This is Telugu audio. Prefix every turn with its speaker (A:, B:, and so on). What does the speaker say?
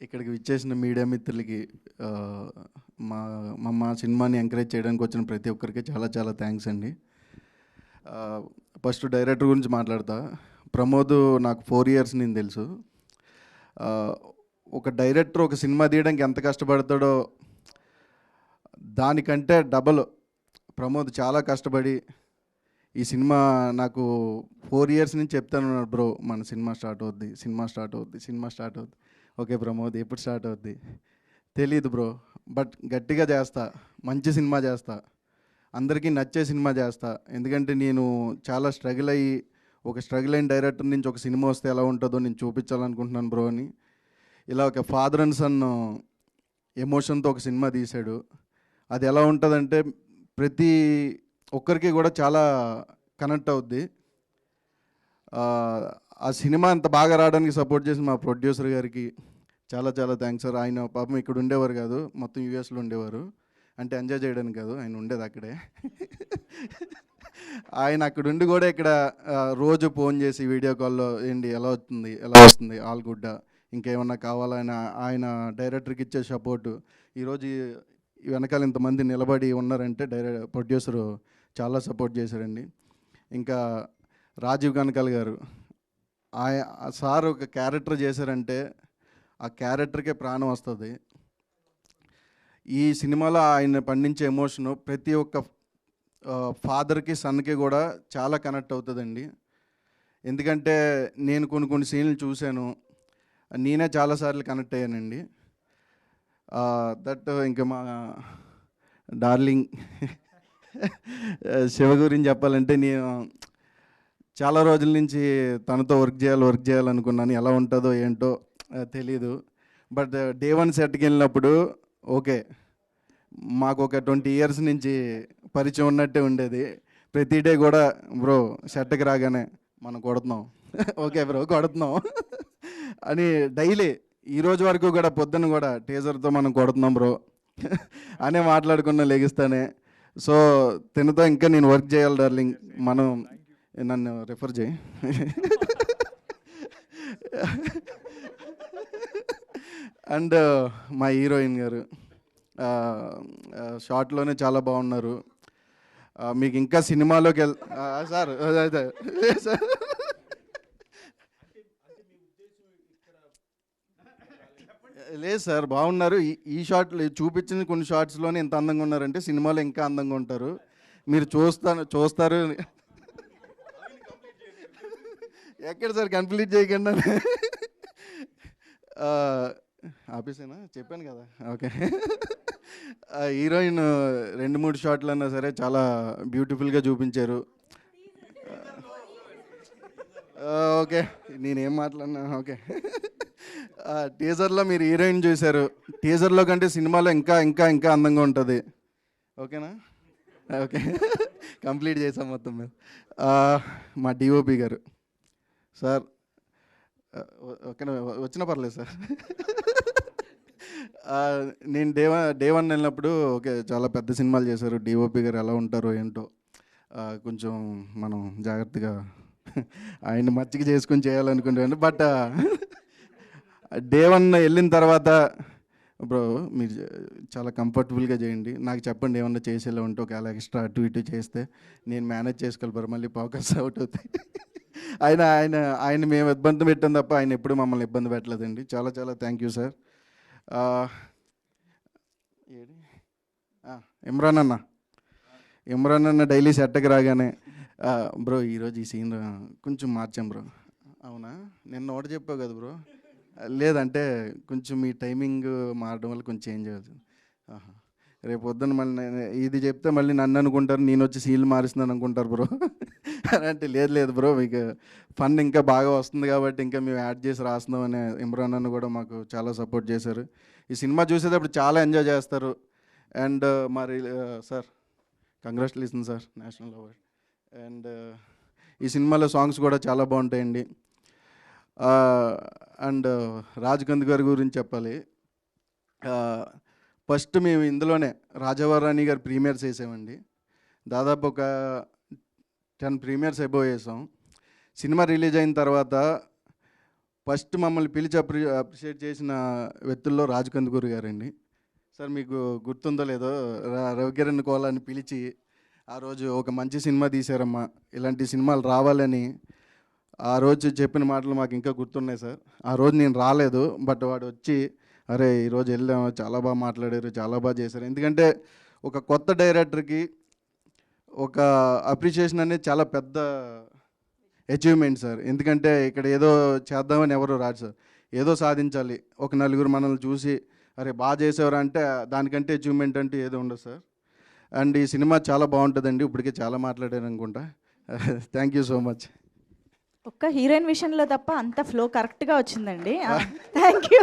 A: ఇక్కడికి విచ్చేసిన మీడియా మిత్రులకి మా మా మా సినిమాని ఎంకరేజ్ చేయడానికి వచ్చిన ప్రతి ఒక్కరికి చాలా చాలా థ్యాంక్స్ అండి. ఫస్ట్ డైరెక్టర్ గురించి మాట్లాడతా. ప్రమోద్ నాకు ఫోర్ ఇయర్స్ నేను తెలుసు. ఒక డైరెక్టర్ ఒక సినిమా తీయడానికి ఎంత కష్టపడతాడో దానికంటే డబల్ ప్రమోద్ చాలా కష్టపడి ఈ సినిమా నాకు ఫోర్ ఇయర్స్ నుంచి చెప్తాను బ్రో మన సినిమా స్టార్ట్ అవుద్ది సినిమా స్టార్ట్ అవుద్ది సినిమా స్టార్ట్ అవుద్ది. ఓకే ప్రమోద్ ఎప్పుడు స్టార్ట్ అవుద్ది? తెలియదు బ్రో బట్ గట్టిగా చేస్తా మంచి సినిమా చేస్తా. అందరికీ నచ్చే సినిమా చేస్తా. ఎందుకంటే నేను చాలా స్ట్రగుల్ అయ్యి ఒక స్ట్రగుల్ అయిన డైరెక్టర్ నుంచి ఒక సినిమా వస్తే ఎలా ఉంటుందో నేను చూపించాలనుకుంటున్నాను బ్రో అని. ఇలా ఒక ఫాదర్ అండ్ సన్ ఎమోషన్తో ఒక సినిమా తీశాడు. అది ఎలా ఉంటుందంటే ప్రతి ఒక్కరికి కూడా చాలా కనెక్ట్ అవుద్ది. ఆ, ఆ సినిమా అంత బాగా రావడానికి సపోర్ట్ చేసిన మా ప్రొడ్యూసర్ గారికి. చాలా చాలా థ్యాంక్స్ సార్. ఆయన పాపం ఇక్కడ ఉండేవారు కాదు. మొత్తం యూఎస్లో ఉండేవారు. అంటే ఎంజాయ్ చేయడానికి కాదు. ఆయన ఉండేది అక్కడే. ఆయన అక్కడ ఉండి కూడా ఇక్కడ రోజు ఫోన్ చేసి వీడియో కాల్లో ఏంటి ఎలా వస్తుంది ఎలా వస్తుంది ఆల్ గుడ్డ ఇంకేమన్నా కావాలని ఆయన డైరెక్టర్కి ఇచ్చే సపోర్టు ఈరోజు వెనకాల ఇంతమంది నిలబడి ఉన్నారంటే డైరెక్ట్ ప్రొడ్యూసరు చాలా సపోర్ట్ చేశారండి. ఇంకా రాజీవ్ కనకాల్ గారు ఆయన ఆ సార్ ఒక క్యారెక్టర్ చేశారంటే ఆ క్యారెక్టర్కే ప్రాణం వస్తుంది. ఈ సినిమాలో ఆయన పండించే ఎమోషను ప్రతి ఒక్క ఫాదర్కి సన్కి కూడా చాలా కనెక్ట్ అవుతుందండి. ఎందుకంటే నేను కొన్ని కొన్ని సీన్లు చూశాను. నేనే చాలాసార్లు కనెక్ట్ అయ్యానండి. దట్ ఇంకా మా డార్లింగ్ శివ గురించి చెప్పాలంటే నేను చాలా రోజుల నుంచి తనతో వర్క్ చేయాలి వర్క్ చేయాలనుకున్నాను. ఎలా ఉంటుందో ఏంటో తెలీదు. బట్ డే వన్ సెట్కి వెళ్ళినప్పుడు ఓకే మాకు ఒక ట్వంటీ ఇయర్స్ నుంచి పరిచయం ఉన్నట్టే ఉండేది. ప్రతి డే కూడా బ్రో సెట్కి రాగానే మనం కొడుతున్నాం. ఓకే బ్రో కొడుతున్నాం. అని డైలీ ఈ రోజు వరకు కూడా పొద్దున్న కూడా టీజర్తో మనం కొడుతున్నాం బ్రో. అనే మాట్లాడుకున్న లెగిస్తానే. సో తినతో ఇంకా నేను వర్క్ చేయాలి డార్లింగ్. మనం నన్ను రెఫర్ చేయి. అండ్ uh, మా హీరోయిన్ గారు షార్ట్లోనే చాలా బాగున్నారు. మీకు ఇంకా సినిమాలోకి వెళ్ సార్ అదే, లేదు సార్ లేదు సార్ బాగున్నారు. ఈ ఈ చూపించిన కొన్ని షార్ట్స్లోనే ఇంత అందంగా ఉన్నారంటే సినిమాలో ఇంకా అందంగా ఉంటారు. మీరు చూస్తాను చూస్తారు. ఎక్కడ సార్ కంప్లీట్ చేయకుండా? ఆపేసేనా? చెప్పాను కదా. ఓకే. హీరోయిన్ రెండు మూడు షాట్లు అన్నా సరే చాలా బ్యూటిఫుల్గా చూపించారు. ఓకే. నేనేం మాట్లాడినా? ఓకే. టీజర్లో మీరు హీరోయిన్ చూశారు. టీజర్లో కంటే సినిమాలో ఇంకా ఇంకా ఇంకా అందంగా ఉంటుంది. ఓకేనా? ఓకే. కంప్లీట్ చేసాం మొత్తం మీద మా డిఓపి గారు. సార్ ఓకేనా? వచ్చినా పర్లేదు సార్. నేను డే వన్ డే వన్ వెళ్ళినప్పుడు ఓకే చాలా పెద్ద సినిమాలు చేశారు. డిఓపి గారు ఎలా ఉంటారో ఏంటో కొంచెం మనం జాగ్రత్తగా ఆయన మచ్చిక చేసుకొని చేయాలనుకుంటాను బట్ డే వన్ వెళ్ళిన తర్వాత బ్రో మీరు చాలా కంఫర్టబుల్గా చేయండి. నాకు చెప్పండి ఏమన్నా చేసేలా ఉంటే ఒకవేళ ఎక్స్ట్రా అటు ఇటు చేస్తే నేను మేనేజ్ చేసుకోగలరు. మళ్ళీ ఫోకస్ అవుట్ అవుతాయి. ఆయన ఆయన ఆయన మేము ఇబ్బంది పెట్టాం తప్ప ఆయన ఎప్పుడు మమ్మల్ని ఇబ్బంది పెట్టలేదండి. చాలా చాలా థ్యాంక్ యూ సార్. ఇమ్రాన్ అన్న. ఇమ్రాన్ అన్న డైలీ సెట్కి రాగానే బ్రో ఈరోజు ఈ సీన్ కొంచెం మార్చాం బ్రో. అవునా? నిన్న ఒకటి చెప్పావు కదా బ్రో. లేదంటే కొంచెం మీ టైమింగ్ మారడం వల్ల కొంచెం చేంజ్ అవుతుంది ఆహా. రేపు పొద్దున్న మళ్ళీ ఇది చెప్తే మళ్ళీ నన్ను అనుకుంటారు నేను వచ్చి సీన్లు మారుస్తున్నాను అనుకుంటారు బ్రో అని అంటే లేదు లేదు బ్రో మీకు ఫండ్ ఇంకా బాగా వస్తుంది కాబట్టి ఇంకా మేము యాడ్ చేసి రాస్తున్నాం అనే ఇమ్రాన్ అన్న కూడా మాకు చాలా సపోర్ట్ చేశారు. ఈ సినిమా చూసేటప్పుడు చాలా ఎంజాయ్ చేస్తారు. అండ్ మరి sir congratulation sir national award and ఈ సినిమాలో సాంగ్స్ కూడా చాలా బాగుంటాయండి. Uh, and uh, Raj Kand గారి గురించి చెప్పాలి. Uh, ఫస్ట్ మేము ఇందులోనే రాజావారాణి గారి ప్రీమియర్స్ వేసామండి. దాదాపు ఒక టెన్ ప్రీమియర్స్ ఎబో చేసాం సినిమా రిలీజ్ అయిన తర్వాత ఫస్ట్ మమ్మల్ని పిలిచి అప్రి అప్రిషియేట్ చేసిన వ్యక్తుల్లో రాజు కందుకూరు గారండి. సార్ మీకు గుర్తుందో లేదో రవికిరణ్ కోలాన్ని పిలిచి ఆ రోజు ఒక మంచి సినిమా తీశారమ్మా. ఇలాంటి సినిమాలు రావాలని ఆ రోజు చెప్పిన మాటలు మాకు ఇంకా గుర్తున్నాయి సార్. ఆ రోజు నేను రాలేదు బట్ వాడు వచ్చి అరే ఈరోజు వెళ్ళాము చాలా బాగా మాట్లాడారు చాలా బాగా చేశారు. ఎందుకంటే ఒక కొత్త డైరెక్టర్కి ఒక అప్రిషియేషన్ అనేది చాలా పెద్ద అచీవ్మెంట్ సార్. ఎందుకంటే ఇక్కడ ఏదో చేద్దామని ఎవరు రాదు సార్. ఏదో సాధించాలి. ఒక నలుగురు మనల్ని చూసి అరే బాగా చేసేవారు అంటే దానికంటే అచీవ్మెంట్ అంటే ఏదో ఉండదు సార్. అండ్ ఈ సినిమా చాలా బాగుంటుందండి. ఇప్పటికే చాలా మాట్లాడారు అనుకుంటా. Thank you so much.
B: ఒక్క హీరోయిన్ విషయంలో తప్ప అంత ఫ్లో కరెక్ట్గా వచ్చిందండి. Thank you.